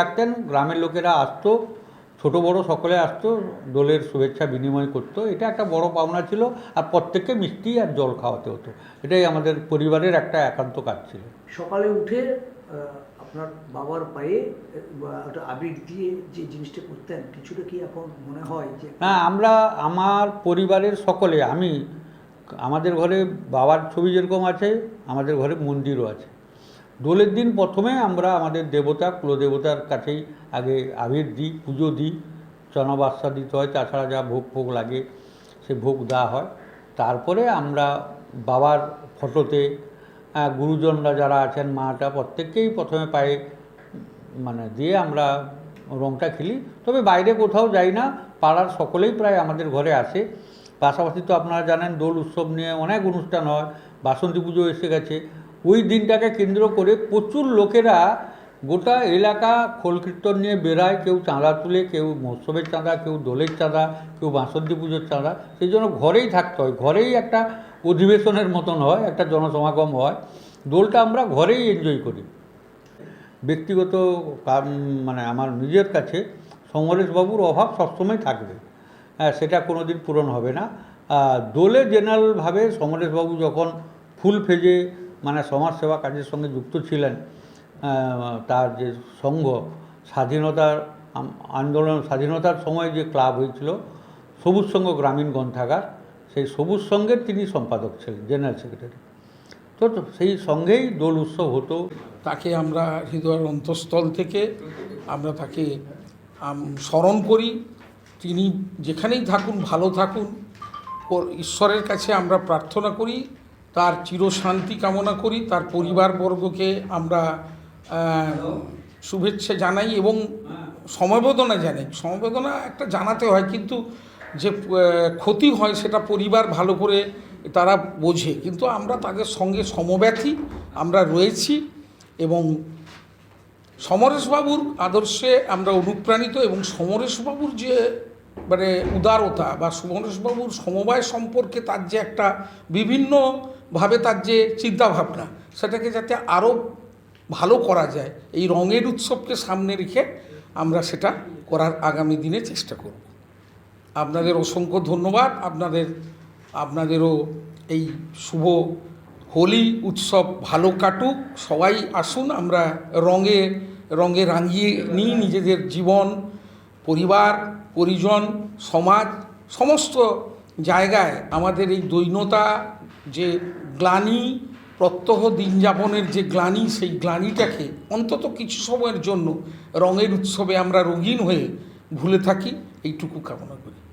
থাকতেন গ্রামের লোকেরা আসতো ছোট বড় সকলে আসতো দোলের শুভেচ্ছা বিনিময় করতো। এটা একটা বড় পাওনা ছিল আর প্রত্যেককে মিষ্টি আর জল খাওয়াতে হতো। এটাই আমাদের পরিবারের একটা একান্ত কাজ ছিল। সকালে উঠে আপনার বাবার পায়ে একটা আবির দিয়ে যে জিনিসটা করতেন কিছুটা কি এখন মনে হয় যে না আমরা আমার পরিবারের সকলে আমি আমাদের ঘরে বাবার ছবি যেরকম আছে আমাদের ঘরে মন্দিরও আছে। দোলের দিন প্রথমে আমরা আমাদের দেবতা, কুলদেবতার কাছেই আগে আবির দিই, পুজো দিই চনা বাচ্চা দিতে হয়, তাছাড়া যা ভোগ ফোগ লাগে সে ভোগ দেওয়া হয়। তারপরে আমরা বাবার ফটোতে গুরুজনরা যারা আছেন, মাটা প্রত্যেককেই প্রথমে পায়ে মানে দিয়ে আমরা রংটা খেলি। তবে বাইরে কোথাও যাই না, পাড়ার সকলেই প্রায় আমাদের ঘরে আসে। পাশাপাশি তো আপনারা জানেন, দোল উৎসব নিয়ে অনেক অনুষ্ঠান হয়। বাসন্তী পুজো এসে গেছে। ওই দিনটাকে কেন্দ্র করে প্রচুর লোকেরা গোটা এলাকা খোল কীর্তন নিয়ে বেড়ায়। কেউ চাঁদা তুলে, কেউ মৎসবের চাঁদা, কেউ দোলের চাঁদা, কেউ বাসন্তী পুজোর চাঁদা। সেই জন্য ঘরেই থাকতে হয়। ঘরেই একটা অধিবেশনের মতন হয়, একটা জনসমাগম হয়। দোলটা আমরা ঘরেই এনজয় করি। ব্যক্তিগত মানে আমার নিজের কাছে সমরেশবাবুর অভাব সবসময় থাকবে। হ্যাঁ সেটা কোনো দিন পূরণ হবে না। দোলে জেনারেলভাবে সমরেশবাবু যখন ফুল ফেজে মানে সমাজসেবা কাজের সঙ্গে যুক্ত ছিলেন তার যে সংঘ, স্বাধীনতার আন্দোলন, স্বাধীনতার সময় যে ক্লাব হয়েছিল, সবুজ সংঘ গ্রামীণ গ্রন্থাগার, সেই সবুজ সংঘের তিনি সম্পাদক ছিলেন, জেনারেল সেক্রেটারি। তো সেই সঙ্গেই দোল উৎসব হতো। তাকে আমরা হৃদয়ের অন্তঃস্থল থেকে আমরা তাকে স্মরণ করি। তিনি যেখানেই থাকুন, ভালো থাকুন, ও, ঈশ্বরের কাছে আমরা প্রার্থনা করি। তার চিরশান্তি কামনা করি, তার পরিবারবর্গকে আমরা শুভেচ্ছা জানাই এবং সমবেদনা জানাই। সমবেদনা একটা জানাতে হয়, কিন্তু যে ক্ষতি হয় সেটা পরিবার ভালো করে তারা বোঝে। কিন্তু আমরা তাদের সঙ্গে সমব্যথী, আমরা রয়েছি এবং সমরেশবাবুর আদর্শে আমরা অনুপ্রাণিত এবং সমরেশবাবুর যে মানে উদারতা বা সমরেশবাবুর সমবায় সম্পর্কে তার যে একটা বিভিন্নভাবে তার যে চিন্তাভাবনা, সেটাকে যাতে আরও ভালো করা যায়, এই রঙের উৎসবকে সামনে রেখে আমরা সেটা করার আগামী দিনে চেষ্টা করব। আপনাদের অসংখ্য ধন্যবাদ। আপনাদের, আপনাদেরও এই শুভ হোলি উৎসব ভালো কাটুক। সবাই আসুন, আমরা রঙে রঙে রাঙিয়ে নিই নিজেদের জীবন, পরিবার, পরিজন, সমাজ, সমস্ত জায়গায় আমাদের এই দৈন্যতা যে গ্লানি প্রত্যহ দিন যাপনের যে গ্লানি, সেই গ্লানিটাকে অন্তত কিছু সময়ের জন্য রঙের উৎসবে আমরা রঙিন হয়ে ভুলে থাকি, এইটুকু কামনা করি।